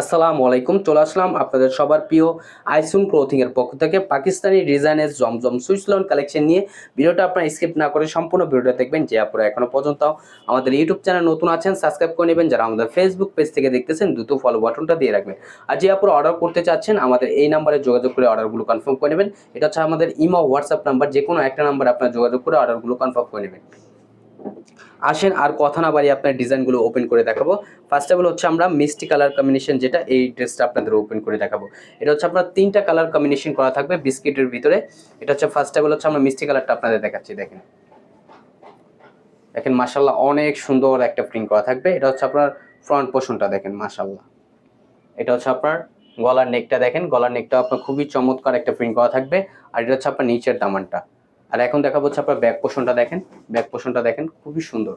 আসসালামু আলাইকুম, চলে আসলাম আপনাদের সবার প্রিয় আইসুন ক্লোথিং এর পক্ষ থেকে পাকিস্তানি ডিজাইনের জমজম সুইসলন কালেকশন নিয়ে। ভিডিওটা আপনারা স্কিপ না করে সম্পূর্ণ ভিডিওটা দেখবেন, যে আপনারা এখনও পর্যন্ত আমাদের ইউটিউব চ্যানেল নতুন আছেন সাবস্ক্রাইব করে নেবেন। যারা আমাদের ফেসবুক পেজ থেকে দেখতেছেন, দ্রুত ফলো বাটনটা দিয়ে রাখবেন। আর যে আপনারা অর্ডার করতে চাচ্ছেন, আমাদের এই নাম্বারে যোগাযোগ করে অর্ডারগুলো কনফার্ম করে নেবেন। এটা হচ্ছে আমাদের ইমো হোয়াটসঅ্যাপ নাম্বার যে কোনো একটা নাম্বারে আপনারা যোগাযোগ করে অর্ডারগুলো কনফার্ম করে নেবেন। আসেন, আর কথা না বাড়িয়ে আপনার ডিজাইনগুলো ওপেন করে দেখাবো। ফার্স্ট অফ অল হচ্ছে আমরা মিষ্টি কালার কম্বিনেশন যেটা এই ড্রেসটা আপনাদের ওপেন করে দেখাবো। এটা হচ্ছে আপনার তিনটা কালার কম্বিনেশন করা থাকবে বিস্কিটের ভিতরে। এটা হচ্ছে ফার্স্ট অফ অল হচ্ছে আমরা মিষ্টি কালারটা আপনাদের দেখাচ্ছি, দেখেন। দেখেন মাশাল্লাহ অনেক সুন্দর একটা প্রিন্ট করা থাকবে। এটা হচ্ছে আপনার ফ্রন্ট পোর্শনটা দেখেন মাশাল্লাহ এটা হচ্ছে আপনার গলার নেকটা দেখেন, গলার নেকটা আপনার খুবই চমৎকার একটা প্রিন্ট করা থাকবে। আর এটা হচ্ছে আপনার নিচের দামানটা। আর এখন দেখাবো হচ্ছে আপনার ব্যাক পোর্শনটা দেখেন। ব্যাক পোর্শনটা দেখেন, খুবই সুন্দর।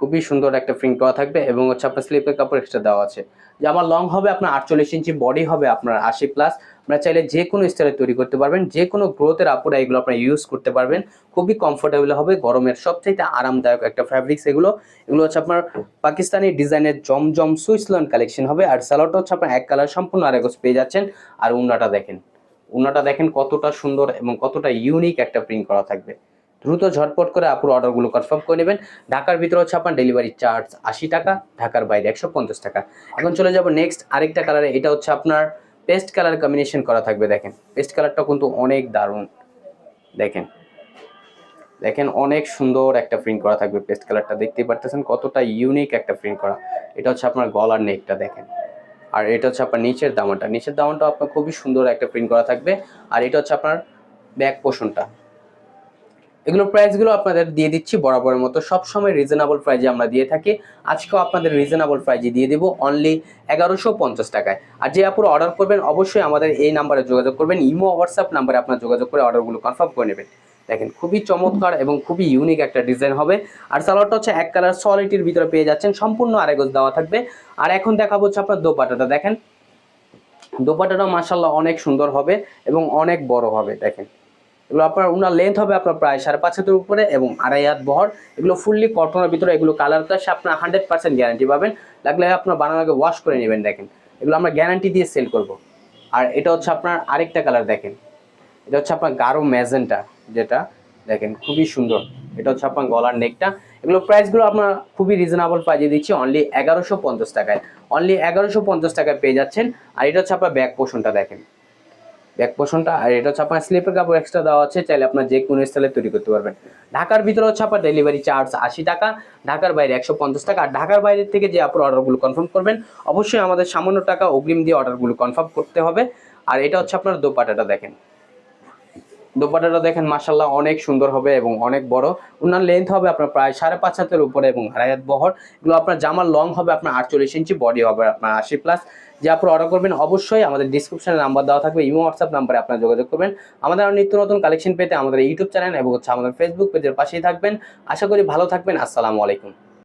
খুবই সুন্দর একটা প্রিন্ট করা থাকবে এবং হচ্ছে আপনার স্লিপের কাপড় এক্সট্রা দেওয়া আছে। যে আমার লং হবে, আপনার আটচল্লিশ ইঞ্চি বডি হবে, আপনার আশি প্লাস আপনারা চাইলে যে কোনো স্টাইলে তৈরি করতে পারবেন, যে কোনো গ্রোথের আপুরা এগুলো আপনারা ইউজ করতে পারবেন। খুবই কমফোর্টেবল হবে, গরমের সবচাইতে আরামদায়ক একটা ফ্যাব্রিক্স এগুলো। এগুলো হচ্ছে আপনার পাকিস্তানি ডিজাইনের জমজম সুইসলন কালেকশন হবে। আর স্যালোটা হচ্ছে আপনার এক কালার সম্পূর্ণ আরেগোস পেয়ে যাচ্ছেন। আর উন্নাটা দেখেন। উন্নাটা দেখেন কতটা সুন্দর এবং কতটা ইউনিক একটা প্রিন্ট করা থাকবে। দ্রুত ঝটপট করে আপুর অর্ডারগুলো কনফার্ম করে নেবেন। ঢাকার ভিতরে হচ্ছে আপনার ডেলিভারি চার্জ আশি টাকা, ঢাকার বাইরে একশো পঞ্চাশ টাকা। এখন চলে যাব নেক্সট আরেকটা কালারে এটা হচ্ছে আপনার পেস্ট কালার কম্বিনেশন করা থাকবে, দেখেন। পেস্ট কালারটা কিন্তু অনেক দারুণ, দেখেন। দেখেন অনেক সুন্দর একটা প্রিন্ট করা থাকবে পেস্ট কালারটা দেখতেই পারতেছেন কতটা ইউনিক একটা প্রিন্ট করা। এটা হচ্ছে আপনার গলার নেকটা দেখেন। আর এটা হচ্ছে আপনার নিচের দামানটা নিচের দামানটা আপনার খুবই সুন্দর একটা প্রিন্ট করা থাকবে। আর এটা হচ্ছে আপনার ব্যাক পোষণটা এগুলোর প্রাইসগুলো আপনাদের দিয়ে দিচ্ছি বরাবরের মতো। সবসময় রিজনেবল প্রাইজে আমরা দিয়ে থাকি। আজকেও আপনাদের রিজনেবল প্রাইজে দিয়ে দেবো অনলি এগারোশো পঞ্চাশ টাকায়। আর যে আপুর অর্ডার করবেন, অবশ্যই আমাদের এই নাম্বারে যোগাযোগ করবেন। ইমো হোয়াটসঅ্যাপ নাম্বারে আপনার যোগাযোগ করে অর্ডারগুলো কনফার্ম করে নেবেন। দেখেন, খুবই চমৎকার এবং খুবই ইউনিক একটা ডিজাইন হবে। আর সালোয়ারটা হচ্ছে এক কালার সলিটির ভিতরে পেয়ে যাচ্ছেন, সম্পূর্ণ আরেগজ দেওয়া থাকবে। আর এখন দেখাবো হচ্ছে আপনার দোপাটাটা দেখেন। দোপাটাটা মাসাল্লাহ অনেক সুন্দর হবে এবং অনেক বড় হবে, দেখেন। এগুলো আপনার, ওনার লেন্থ হবে আপনার প্রায় সাড়ে পাঁচ হাতের উপরে এবং আড়াই হাত বহর। এগুলো ফুললি কটনের ভিতরে এগুলো কালার তো আপনার হান্ড্রেড পার্সেন্ট গ্যারান্টি পাবেন। লাগলে আপনার বানানোকে ওয়াশ করে নেবেন, দেখেন। এগুলো আমরা গ্যারান্টি দিয়ে সেল করব। আর এটা হচ্ছে আপনার আরেকটা কালার দেখেন। এটা হচ্ছে আপনার গাঢ় ম্যাজেন্টা, যেটা দেখেন খুবই সুন্দর। এটা হচ্ছে আপনার গলার নেকটা এগুলো প্রাইসগুলো আপনার খুবই রিজনেবল প্রাইজে দিচ্ছি অনলি এগারোশো পঞ্চাশ টাকায়। অনলি এগারোশো পঞ্চাশ টাকায় পেয়ে যাচ্ছেন। আর এটা হচ্ছে আপনার ব্যাক পোষণটা দেখেন। ব্যাক পোষণটা আর এটা হচ্ছে আপনার স্লিপের কাপড় এক্সট্রা দেওয়া আছে, চাইলে আপনার যে কোনো স্টাইলে তৈরি করতে পারবেন। ঢাকার ভিতরে হচ্ছে আপনার ডেলিভারি চার্জ আশি টাকা, ঢাকার বাইরে একশো পঞ্চাশ টাকা। আর ঢাকার বাইরে থেকে যে আপনার অর্ডারগুলো কনফার্ম করবেন, অবশ্যই আমাদের সামান্য টাকা অগ্রিম দিয়ে অর্ডারগুলো কনফার্ম করতে হবে। আর এটা হচ্ছে আপনার দোপাটাটা দেখেন। দোপাটাটা দেখেন মাসাল্লাহ অনেক সুন্দর হবে এবং অনেক বড়। ওনার লেন্থ হবে আপনার প্রায় সাড়ে পাঁচ হাতের উপরে এবং হাত বহর। এগুলো আপনার জামার লং হবে, আপনার আটচল্লিশ ইঞ্চি বডি হবে আপনার আশি প্লাস যে আপনার অর্ডার করবেন, অবশ্যই আমাদের ডিসক্রিপশনে নাম্বার দেওয়া থাকবে, ইমো হোয়াটসঅ্যাপ নাম্বারে আপনার যোগাযোগ করবেন। আমাদের নিত্য নতুন কালেকশন পেতে আমাদের ইউটিউব চ্যানেল এবং হচ্ছে আমাদের ফেসবুক পেজের পাশেই থাকবেন। আশা করি ভালো থাকবেন, আসসালামু আলাইকুম।